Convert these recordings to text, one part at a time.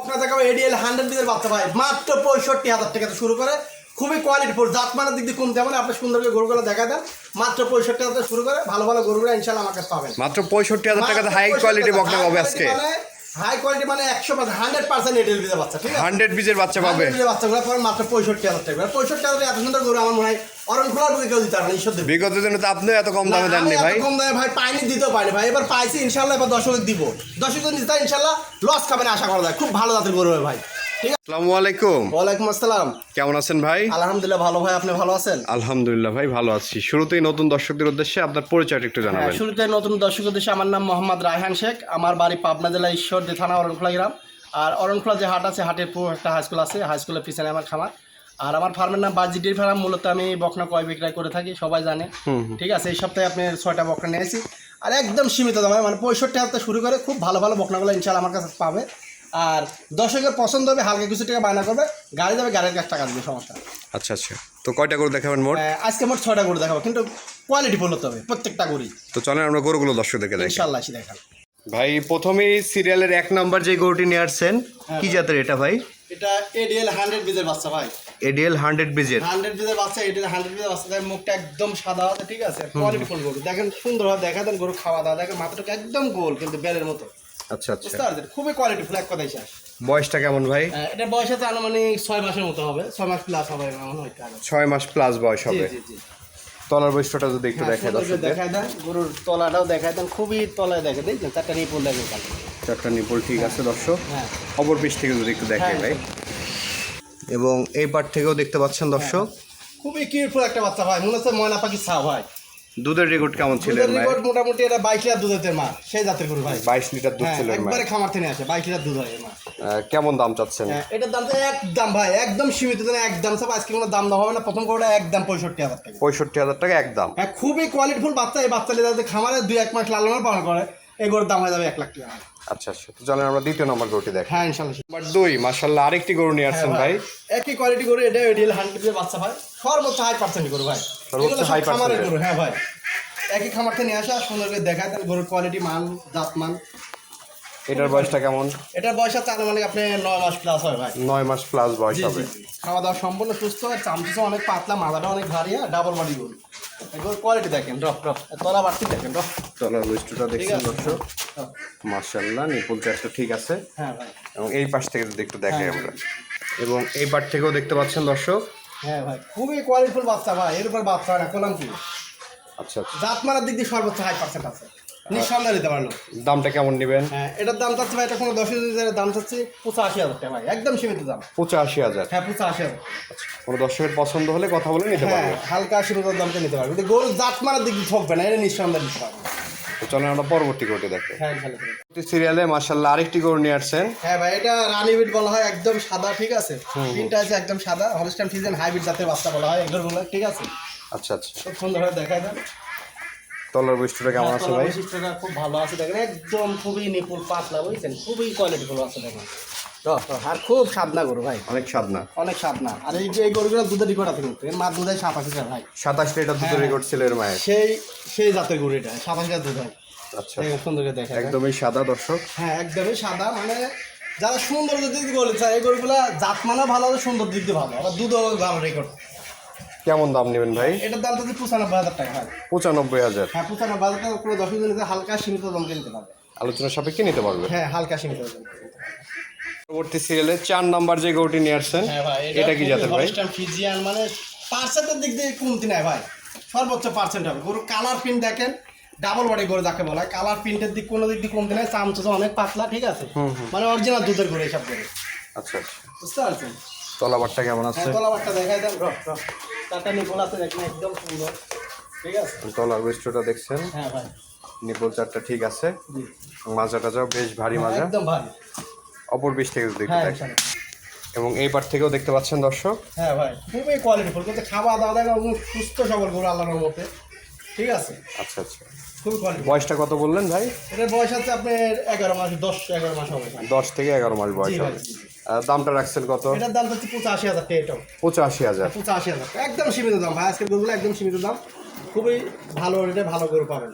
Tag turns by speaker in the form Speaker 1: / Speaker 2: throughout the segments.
Speaker 1: আপনার দেখাবো ADL hundred বিদের বাচ্চা ভাই। মাত্র পঁয়ষট্টি হাজার টাকা শুরু করে। খুবই কোয়ালিটি ফুল জাতমানের দিক দিয়ে কমতে হবে আপনি সুন্দর করে গরুগুলো দেখা দেন। মাত্র পঁয়ষট্টি হাজার শুরু করে ভালো ভালো গরুগুলো ইনশাল্লাহ আমার কাছে পাবেন।
Speaker 2: মাত্র পঁয়ষট্টি হাজার টাকাতে হাই কোয়ালিটি বকনা পাবে আজকে।
Speaker 1: হাই কোয়ালিটি মানে একশো হান্ড্রেড পার্সেন্ট এটেল বিজের বাচ্চা ঠিক আছে?
Speaker 2: হান্ড্রেড বিজের বাচ্চা পাবে।
Speaker 1: বাচ্চাগুলো পাবেন মাত্র পঁয়ষট্টি হাজার টাকা। পঁয়ষট্টি হাজার এত সুন্দর গরু আমার মনে হয় অরণ খোলার বুকে কেউ দিতে পারে ঈশ্বর দেবে।
Speaker 2: বিগত দিনে তো আপনিও এত কম দামে দেননি ভাই।
Speaker 1: কম দামে ভাই পাইনি দিতেও পারিনি ভাই। এবার পাইছি ইনশাল্লাহ এবার দর্শক দিব। দর্শক দিতে ইনশাল্লাহ লস খাবেন আশা করা যায়। খুব ভালো জাতের গরু হবে ভাই।
Speaker 2: আসসালামু আলাইকুম।
Speaker 1: ওয়ালাইকুম আসসালাম।
Speaker 2: কেমন আছেন ভাই?
Speaker 1: আলহামদুলিল্লাহ ভালো ভাই আপনি ভালো আছেন?
Speaker 2: আলহামদুলিল্লাহ ভাই ভালো আছি। শুরুতেই নতুন দর্শকদের উদ্দেশ্যে আপনার পরিচয়টা একটু
Speaker 1: হ্যাঁ,
Speaker 2: জানাবেন
Speaker 1: শুরুতে নতুন দর্শক উদ্দেশ্যে আমার নাম মোহাম্মদ রায়হান শেখ। আমার বাড়ি পাবনা জেলা ঈশ্বরদী থানা অরণখোলা গ্রাম। আর অরণখোলা যে হাট আছে হাটের পুরো একটা হাই স্কুল আছে। হাই স্কুলের পিছনে আমার খামার। আর আমার ফার্মের নাম বাজি ফার্ম। মূলত আমি বকনা কয় বিক্রয় করে থাকি সবাই জানে। ঠিক আছে এই সপ্তাহে আপনি ছয়টা বকনা নিয়েছি আর একদম সীমিত দামে মানে পঁয়ষট্টি হাজার শুরু করে খুব ভালো ভালো বকনাগুলো ইনশাল্লাহ আমার কাছে পাবে। আর দর্শকের পছন্দ হবে হালকা কিছু টাকা বায়না করবে গাড়ি যাবে গাড়ির কাছে টাকা দেবে সমস্যা।
Speaker 2: আচ্ছা আচ্ছা। তো কয়টা গরু দেখাবেন মোট?
Speaker 1: আজকে মোট ছয়টা গরু দেখাবো কিন্তু কোয়ালিটি ফুল হতে হবে প্রত্যেকটা গরুই।
Speaker 2: তো চলেন আমরা গরুগুলো দর্শকদেরকে দেখি
Speaker 1: ইনশাল্লাহ এসে দেখান
Speaker 2: ভাই প্রথমেই সিরিয়ালের এক নাম্বার যে গরুটি নিয়ে আসছেন কি জাতের এটা ভাই?
Speaker 1: এটা এডিএল হান্ড্রেড বিজের বাচ্চা ভাই।
Speaker 2: এডিএল হান্ড্রেড বিজের
Speaker 1: হান্ড্রেড বিজের বাচ্চা এডিএল হান্ড্রেড বিজের বাচ্চা দেখেন মুখটা একদম সাদা আছে ঠিক আছে? কোয়ালিটি ফুল গরু। দেখেন সুন্দরভাবে দেখা দেন গরু খাওয়া দাওয়া দেখেন মাথাটাকে একদম গোল কিন্তু বেলের মতো।
Speaker 2: আচ্ছা আচ্ছা।
Speaker 1: বুঝতে পারছেন খুবই কোয়ালিটি ফুল এক কথাই শেষ
Speaker 2: বয়সটা কেমন ভাই?
Speaker 1: এটা বয়স আছে আনুমানিক ছয় মাসের মতো হবে। ছয় মাস প্লাস হবে হইতে হবে
Speaker 2: ছয় মাস প্লাস বয়স হবে। তলার বৈশিষ্ট্যটা যদি একটু
Speaker 1: হ্যাঁ,
Speaker 2: দেখে
Speaker 1: করে
Speaker 2: দর্শকদের।
Speaker 1: দেখায় দেন গরুর তলাটাও দেখায় দেন খুবই তলায় দেখে দেখছেন চারটা নিপুল দেখেন
Speaker 2: চারটা নিপল ঠিক আছে দর্শক।
Speaker 1: হ্যাঁ।
Speaker 2: অপর পিস থেকে যদি একটু দেখে
Speaker 1: হ্যাঁ,
Speaker 2: ভাই। এবং এই পার্ট থেকেও দেখতে পাচ্ছেন দর্শক।
Speaker 1: খুবই কিউটফুল একটা বাচ্চা ভাই মনে হচ্ছে ময়না পাখি ছা ভাই
Speaker 2: দুধের রেকর্ড কেমন ছিল
Speaker 1: দুধের রেকর্ড মোটামুটি এটা বাইশ লিটার দুধের মা সেই জাতের গরু ভাই।
Speaker 2: বাইশ লিটার দুধ
Speaker 1: হ্যাঁ,
Speaker 2: ছিল
Speaker 1: একবারে খামার থেকে আসে বাইশ লিটার দুধ হয় মা।
Speaker 2: কেমন দাম চাচ্ছেন?
Speaker 1: হ্যাঁ, এটার দাম তো একদম ভাই একদম সীমিত দামে একদম সব আজকে কোনো দাম দাম হবে না প্রথম কোটা একদম পঁয়ষট্টি হাজার টাকা।
Speaker 2: পঁয়ষট্টি হাজার টাকা একদম।
Speaker 1: হ্যাঁ খুবই কোয়ালিটিফুল বাচ্চা এই বাচ্চা লিটার খামারে দুই এক মাস লালন পালন করে এই গরুর দাম হয়ে যাবে এক লাখ টাকা।
Speaker 2: আচ্ছা আচ্ছা। তো চলেন আমরা দ্বিতীয় নম্বর গরুটি দেখি।
Speaker 1: হ্যাঁ ইনশাল্লাহ।
Speaker 2: নাম্বার দুই মাসাল্লাহ আরেকটি গরু নিয়ে আসছেন ভাই।
Speaker 1: একই কোয়ালিটি গরু এটা এডিএল হান্ড্রেড বাচ্চা ভাই। সর্বোচ্চ হাই পার্সেন্ট গরু ভাই।
Speaker 2: সর্বোচ্চ
Speaker 1: হাই
Speaker 2: percent-এর।
Speaker 1: গরু হ্যাঁ ভাই। একই খামার থেকে নিয়ে আসা সুন্দর করে দেখায় তাহলে গরুর কোয়ালিটি মান জাত মান
Speaker 2: এটার বয়সটা কেমন?
Speaker 1: এটার বয়স আছে আনুমানিক আপনি নয় মাস প্লাস হয় ভাই।
Speaker 2: নয় মাস প্লাস বয়স হবে।
Speaker 1: খাওয়া দাওয়া সম্পূর্ণ সুস্থ আর চামচুসও অনেক পাতলা মাথাটা অনেক ভারী আর ডাবল বডি গরু। এগুলোর কোয়ালিটি দেখেন ড্রপ ড্রপ তলা বাড়তি দেখেন ড্রপ
Speaker 2: তলার বৈশিষ্ট্যটা দেখছেন। দর্শক? মাসাল্লাহ নিপুল চারটা ঠিক আছে।
Speaker 1: হ্যাঁ ভাই।
Speaker 2: এবং এই পাশ থেকে যদি একটু দেখাই
Speaker 1: হ্যাঁ।
Speaker 2: আমরা। এবং এই পাশ থেকেও দেখতে পাচ্ছেন দর্শক?
Speaker 1: হ্যাঁ ভাই খুবই কোয়ালিটিফুল বাচ্চা ভাই এর উপর বাচ্চা হয় না কোলাম কি
Speaker 2: আচ্ছা আচ্ছা।
Speaker 1: জাত মারার দিক দিয়ে সর্বোচ্চ হাই পার্সেন্ট আছে। নিঃসন্দেহে দিতে পারল।
Speaker 2: দামটা কেমন নেবেন?
Speaker 1: হ্যাঁ এটার দাম চাচ্ছে ভাই এটা কোনো দশ হাজার দাম চাচ্ছে পঁচাশি হাজার টাকা ভাই একদম সীমিত দাম।
Speaker 2: পঁচাশি হাজার।
Speaker 1: হ্যাঁ পঁচাশি হাজার।
Speaker 2: কোনো দর্শকের পছন্দ হলে কথা বলে নিতে
Speaker 1: হ্যাঁ
Speaker 2: পারবে।
Speaker 1: হালকা সীমিত দামটা নিতে পারবে। কিন্তু জাত মারার দিক ঠকবে না এটা নিঃসন্দেহে দিতে পারবে
Speaker 2: চলেন আমরা পরবর্তী গরুটি দেখে
Speaker 1: হ্যাঁ
Speaker 2: সিরিয়ালে মাসাল্লাহ আরেকটি গরু নিয়ে আসছেন।
Speaker 1: হ্যাঁ ভাই এটা রানি বিট বলা হয় একদম সাদা ঠিক আছে? তিনটা আছে একদম সাদা হলস্টাইন ফিজেন হাইব্রিড জাতের বাচ্চা বলা হয় এগুলো ঠিক আছে?
Speaker 2: আচ্ছা আচ্ছা।
Speaker 1: খুব সুন্দরভাবে দেখায় দেন।
Speaker 2: তলার বৈশিষ্ট্যটা কেমন আছে ভাই?
Speaker 1: বৈশিষ্ট্যটা খুব ভালো আছে। দেখেন একদম খুবই নিপুল পাতলা বুঝছেন? খুবই কোয়ালিটি ফুল আছে দেখেন। আর খুব সাদনা গরু ভাই।
Speaker 2: অনেক স্বাদ
Speaker 1: অনেক সাদনা। আর এই যে এই গরুগুলো দুধের রিকর্ড আছে কিন্তু এর মা দুধের সাতাশ লিটার ভাই।
Speaker 2: সাতাশ লিটার দুধের
Speaker 1: হ্যাঁ।
Speaker 2: রেকর্ড ছিল এর মায়ের।
Speaker 1: সেই সেই জাতের গরু এটা সাতাশ লিটার দুধ হয়
Speaker 2: আচ্ছা।
Speaker 1: সুন্দর করে দেখেন।
Speaker 2: একদমই সাদা দর্শক।
Speaker 1: হ্যাঁ একদমই সাদা মানে যারা সুন্দর দিক দিয়ে গরু চায় এই গরুগুলা জাত মানও ভালো সুন্দর দিক দিয়ে ভালো আবার দুধও ভালো রেকর্ড
Speaker 2: কেমন দাম নেবেন ভাই?
Speaker 1: এটার দাম তো পঁচানব্বই হাজার টাকা হয়।
Speaker 2: পঁচানব্বই হাজার।
Speaker 1: হ্যাঁ পঁচানব্বই হাজার টাকা পুরো দশ মিনিটে হালকা সীমিত দাম কিনতে পারবে।
Speaker 2: আলোচনা সাপেক্ষে নিতে পারবে?
Speaker 1: হ্যাঁ হালকা সীমিত দাম
Speaker 2: পরবর্তী সিরিয়ালে চার নাম্বার যে গরুটি নিয়ে আসছেন
Speaker 1: হ্যাঁ
Speaker 2: এটা কি জাতের ভাই?
Speaker 1: ফিজিয়ান মানে পার্সেন্টের দিক দিয়ে কমতি নাই ভাই। সর্বোচ্চ পার্সেন্ট হবে। গরু কালার প্রিন্ট দেখেন ডাবল বডি গরু যাকে বলা হয় কালার প্রিন্টের দিক কোনো দিক দিয়ে কমতি নাই চামচা অনেক পাতলা ঠিক আছে? মানে অরিজিনাল দুধের গরু এইসব গরু।
Speaker 2: আচ্ছা আচ্ছা।
Speaker 1: বুঝতে পারছেন?
Speaker 2: তলাবারটা কেমন আছে?
Speaker 1: হ্যাঁ তলাবারটা দেখাই দেন নিপল আছে দেখেন একদম সুন্দর। ঠিক আছে?
Speaker 2: তলার বৈশিষ্ট্যটা দেখছেন?
Speaker 1: হ্যাঁ ভাই।
Speaker 2: নিপল চারটা ঠিক আছে। মাজা টাজাও বেশ ভারী মাজা।
Speaker 1: একদম
Speaker 2: অপর পিস থেকে
Speaker 1: হ্যাঁ
Speaker 2: দেখেন এবং এই পার থেকেও দেখতে পাচ্ছেন দর্শক?
Speaker 1: হ্যাঁ ভাই খুবই কোয়ালিটি ফুল। কিন্তু খাওয়া দাওয়া দেখা সুস্থ সবল গরু আল্লাহর মতে ঠিক আছে?
Speaker 2: আচ্ছা আচ্ছা।
Speaker 1: খুবই কোয়ালিটি
Speaker 2: বয়সটা কত বললেন ভাই?
Speaker 1: এটার বয়স আছে আপনার এগারো মাস দশ এগারো মাস হবে।
Speaker 2: দশ থেকে এগারো মাস বয়স হবে। দামটা রাখছেন কত?
Speaker 1: এটার দাম হচ্ছে পঁচাশি হাজার টাকা এটাও।
Speaker 2: পঁচাশি হাজার।
Speaker 1: পঁচাশি হাজার। একদম সীমিত দাম। ভাই আজকের গরুগুলো একদম সীমিত দাম। খুবই ভালো রেটে ভালো গরু পাবেন।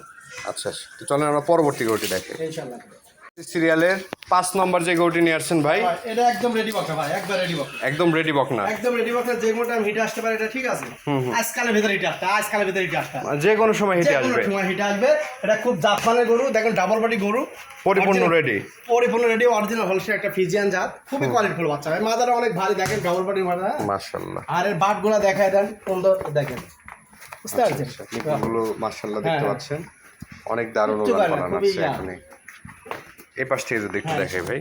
Speaker 2: আচ্ছা আচ্ছা। তো চলেন আমরা পরবর্তী গরুটি দেখি।
Speaker 1: ইনশাল্লাহ
Speaker 2: সিরিয়ালের পাঁচ নম্বর যে গরুটি নিয়ে আসছেন ভাই।
Speaker 1: এটা একদম রেডি বকনা ভাই একবার রেডি বকনা।
Speaker 2: একদম রেডি বকনা।
Speaker 1: একদম রেডি বকনা যে কোনো টাইম হিটে আসতে পারে এটা ঠিক আছে। আজকালের ভিতরে হিটে আসতে আজকালের ভিতরে হিটে আসতে
Speaker 2: যে কোনো সময় হেঁটে
Speaker 1: যে কোনো সময় হিটে আসবে এটা খুব জাতমানের গরু দেখেন ডাবল বডি গরু।
Speaker 2: পরিপূর্ণ ready।
Speaker 1: পরিপূর্ণ রেডি অরিজিনাল হলসে একটা ফিজিয়ান জাত খুবই কোয়ালিটি ফুল বাচ্চা ভাই। মাদারা অনেক ভারী দেখেন ডাবল বডি মাদা
Speaker 2: মাশাল্লাহ
Speaker 1: আর এর বাটগুলা দেখায় দেন সুন্দর দেখেন। বুঝতে পারছেন?
Speaker 2: নিপুণগুলো মাশাল্লাহ
Speaker 1: হ্যাঁ,
Speaker 2: দেখতে
Speaker 1: হ্যাঁ।
Speaker 2: পাচ্ছেন। অনেক দারুণ
Speaker 1: না,
Speaker 2: পালান
Speaker 1: খুবই
Speaker 2: আছে এখানে। এই পাশ থেকে যদি একটু
Speaker 1: হ্যাঁ।
Speaker 2: দেখাই ভাই।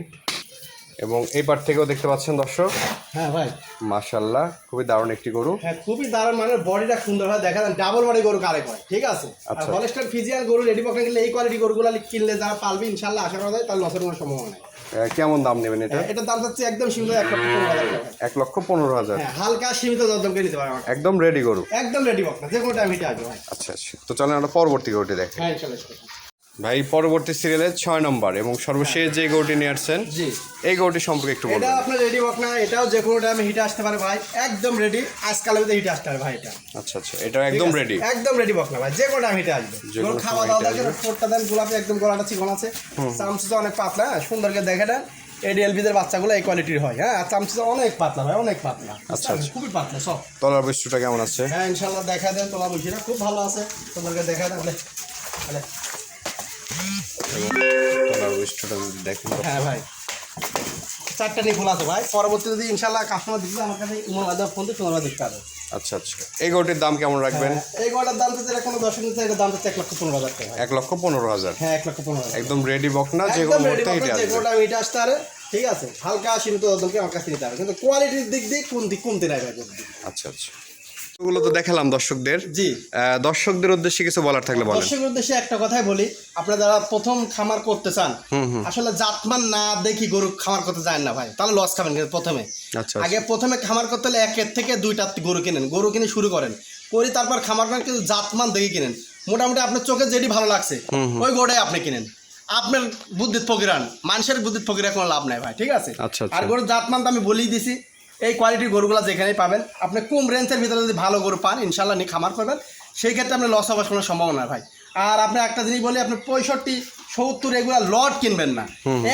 Speaker 2: এবং এই পাশ থেকেও দেখতে পাচ্ছেন দর্শক?
Speaker 1: হ্যাঁ ভাই।
Speaker 2: মাশাল্লাহ খুবই দারুণ একটি গরু।
Speaker 1: হ্যাঁ খুবই দারুণ মানে বডিটা সুন্দর হয়। দেখা যান ডাবল বডি গরু কারে কয় ঠিক আছে? আর
Speaker 2: আচ্ছা।
Speaker 1: হলস্টার ফিজিয়ান গরু রেডি পক্ষে কিনলে এই কোয়ালিটি গরুগুলো কিনলে যারা পালবে ইনশাল্লাহ আশা করা যায় তার লসের কোনো সম্ভাবনা নেই।
Speaker 2: কেমন দাম নেবেন এটা?
Speaker 1: এটা এটার দাম হচ্ছে একদম সীমিত এক লক্ষ পনেরো হাজার টাকা।
Speaker 2: এক লক্ষ পনেরো হাজার।
Speaker 1: হ্যাঁ হালকা সীমিত দরদমকে নিতে পারে আমার
Speaker 2: একদম রেডি গরু।
Speaker 1: একদম রেডি বক যে কোনো টাইম হিটে আসবে ভাই।
Speaker 2: আচ্ছা আচ্ছা। তো চলেন আমরা পরবর্তী গরুটি দেখেন
Speaker 1: হ্যাঁ ইনশাল্লাহ।
Speaker 2: ভাই পরবর্তী সিরিয়ালের ছয় নম্বর এবং সর্বশেষ যে গরুটি নিয়ে আসছেন এই গরুটি সম্পর্কে একটু
Speaker 1: এটা আপনার রেডি বক না এটাও যে কোনো টাইমে হিটে আসতে পারে ভাই একদম রেডি আজকালের ভিতরে হিটে আসতে পারে ভাই এটা।
Speaker 2: আচ্ছা আচ্ছা এটা একদম রেডি
Speaker 1: একদম রেডি বক না ভাই যে কোনো টাইম হিটে আসবে। গরু খাওয়া দাওয়া দেখেন ফোরটা দেন গোলাপি একদম গলাটা চিকন আছে। চামচুটা অনেক পাতলা হ্যাঁ সুন্দরকে দেখে দেন এডিএলবিদের বাচ্চাগুলো এই কোয়ালিটির হয় হ্যাঁ আর অনেক পাতলা ভাই অনেক পাতলা।
Speaker 2: আচ্ছা, আচ্ছা।
Speaker 1: খুবই পাতলা সব।
Speaker 2: তলার বৈশিষ্ট্যটা কেমন আছে?
Speaker 1: হ্যাঁ ইনশাল্লাহ দেখা দেন তোলা বসিরা খুব ভালো আছে। তোমাদেরকে দেখা দেন
Speaker 2: তলার যদি দেখেন।
Speaker 1: হ্যাঁ ভাই। চারটা নিয়ে খোলা আছে ভাই। পরবর্তী যদি ইনশাল্লাহ কাস্টমার দিচ্ছে আমার কাছে ইমন মাধ্যমে ফোন দিয়ে তোমরা দেখতে পাবে
Speaker 2: আচ্ছা আচ্ছা। এই দাম কেমন রাখবেন?
Speaker 1: হ্যাঁ, এই দাম কোনো দর্শক নিতে এটার দাম হচ্ছে এক লক্ষ পনেরো হাজার টাকা।
Speaker 2: এক লক্ষ পনেরো হাজার?
Speaker 1: হ্যাঁ এক লক্ষ পনেরো হাজার।
Speaker 2: একদম রেডি বক না যে
Speaker 1: একদম
Speaker 2: কোনো মুহূর্তে
Speaker 1: বক্স,
Speaker 2: আসবে।
Speaker 1: কোনোটা মিটে আসতে পারে ঠিক আছে? হালকা সীমিত আমার কাছে নিতে হবে। কিন্তু কোয়ালিটির দিক দিয়ে কোন দিক কমতে নাই ভাই
Speaker 2: আচ্ছা আচ্ছা। ওগুলো তো দেখালাম দর্শকদের।
Speaker 1: জি।
Speaker 2: দর্শকদের উদ্দেশ্যে কিছু বলার থাকলে বলেন।
Speaker 1: দর্শকের উদ্দেশ্যে একটা কথাই বলি আপনারা যারা প্রথম খামার করতে চান আসলে জাতমান না দেখি গরু খামার করতে যায় না ভাই তাহলে লস খাবেন কিন্তু প্রথমে।
Speaker 2: আচ্ছা
Speaker 1: আগে প্রথমে খামার করতে হলে একের থেকে দুইটা গরু কিনেন গরু কিনে শুরু করেন। করে তারপর খামার করেন কিন্তু জাতমান দেখে কিনেন। মোটামুটি আপনার চোখে যেটি ভালো লাগছে ওই গরুটাই আপনি কিনেন। আপনার বুদ্ধিত ফকিরান মানুষের বুদ্ধিত ফকিরা কোনো লাভ নাই ভাই ঠিক আছে?
Speaker 2: আচ্ছা, আচ্ছা।
Speaker 1: আর গরুর জাতমান তো আমি বলেই দিছি এই কোয়ালিটির গরুগুলো যেখানেই পাবেন আপনি কম রেঞ্জের ভিতরে যদি ভালো গরু পান ইনশাল্লাহ নিয়ে খামার করবেন। সেই ক্ষেত্রে আপনি লস হওয়ার কোনো সম্ভাবনা ভাই আর আপনি একটা জিনিস বলি আপনি পঁয়ষট্টি সত্তর এগুলো লট কিনবেন না।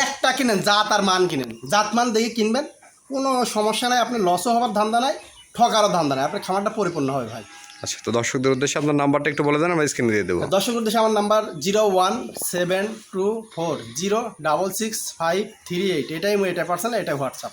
Speaker 1: একটা কিনেন জাত আর মান কিনেন। জাত মান দেখে কিনবেন কোনো সমস্যা নাই আপনি লসও হওয়ার ধান্দা নাই ঠকারও ধান্দা নাই। আপনার খামারটা পরিপূর্ণ হবে ভাই।
Speaker 2: আচ্ছা তো দর্শকদের উদ্দেশ্যে আপনার নাম্বারটা একটু বলে দেন আমরা স্ক্রিনে দিয়ে দেবো।
Speaker 1: দর্শক উদ্দেশ্যে আমার number zero one seven two four zero double six five three eight. এটাই এটা পার্সোনাল এটাই হোয়াটসঅ্যাপ